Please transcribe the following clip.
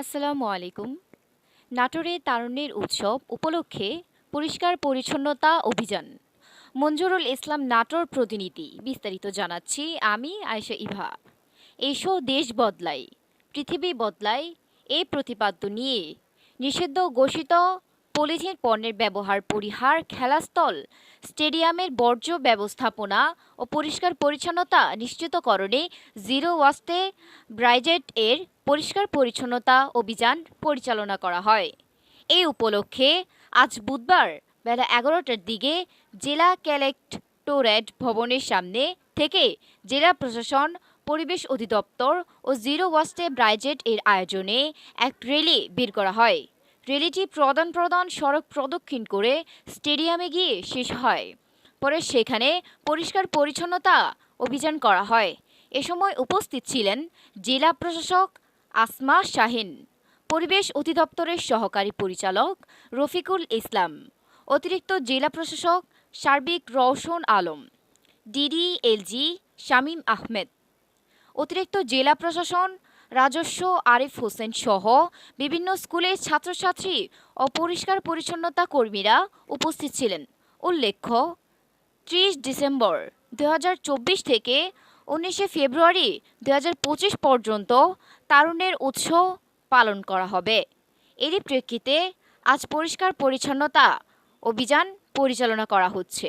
আসসালামু আলাইকুম। নাটোরে তারুণ্যের উৎসব উপলক্ষে পরিষ্কার পরিচ্ছন্নতা অভিযান। মঞ্জুরুল ইসলাম নাটোর প্রতিনিধি, বিস্তারিত জানাচ্ছি আমি আয়েশা ইভা। এসো দেশ বদলাই, পৃথিবী বদলাই এই প্রতিপাদ্য নিয়ে নিষিদ্ধ ঘোষিত পলিথিন পণ্যের ব্যবহার, পরিহার, খেলাস্থল, স্টেডিয়ামের বর্জ্য ব্যবস্থাপনা ও পরিষ্কার পরিচ্ছন্নতা নিশ্চিতকরণে জিরো ওয়াস্টে ব্রাইজেট এর পরিষ্কার পরিচ্ছন্নতা অভিযান পরিচালনা করা হয়। এই উপলক্ষে আজ বুধবার বেলা এগারোটার দিকে জেলা কালেক্টরেট ভবনের সামনে থেকে জেলা প্রশাসন, পরিবেশ অধিদপ্তর ও জিরো ওয়াস্টে ব্রাইজেট এর আয়োজনে এক র্যালি বের করা হয়। র্যালিটি প্রদান প্রদান সড়ক প্রদক্ষিণ করে স্টেডিয়ামে গিয়ে শেষ হয়। পরে সেখানে পরিষ্কার পরিচ্ছন্নতা অভিযান করা হয়। এ সময় উপস্থিত ছিলেন জেলা প্রশাসক আসমা শাহিন, পরিবেশ অধিদপ্তরের সহকারী পরিচালক রফিকুল ইসলাম, অতিরিক্ত জেলা প্রশাসক সার্বিক রওশন আলম ডিডি ডিডিএলজি শামীম আহমেদ, অতিরিক্ত জেলা প্রশাসন রাজস্ব আরিফ হোসেন সহ বিভিন্ন স্কুলের ছাত্রছাত্রী ও পরিষ্কার পরিচ্ছন্নতা কর্মীরা উপস্থিত ছিলেন। উল্লেখ্য, ত্রিশ ডিসেম্বর দু হাজার চব্বিশ থেকে উনিশে ফেব্রুয়ারি দু হাজার পঁচিশ পর্যন্ত তারুণের উৎসব পালন করা হবে। এরই প্রেক্ষিতে আজ পরিষ্কার পরিচ্ছন্নতা অভিযান পরিচালনা করা হচ্ছে।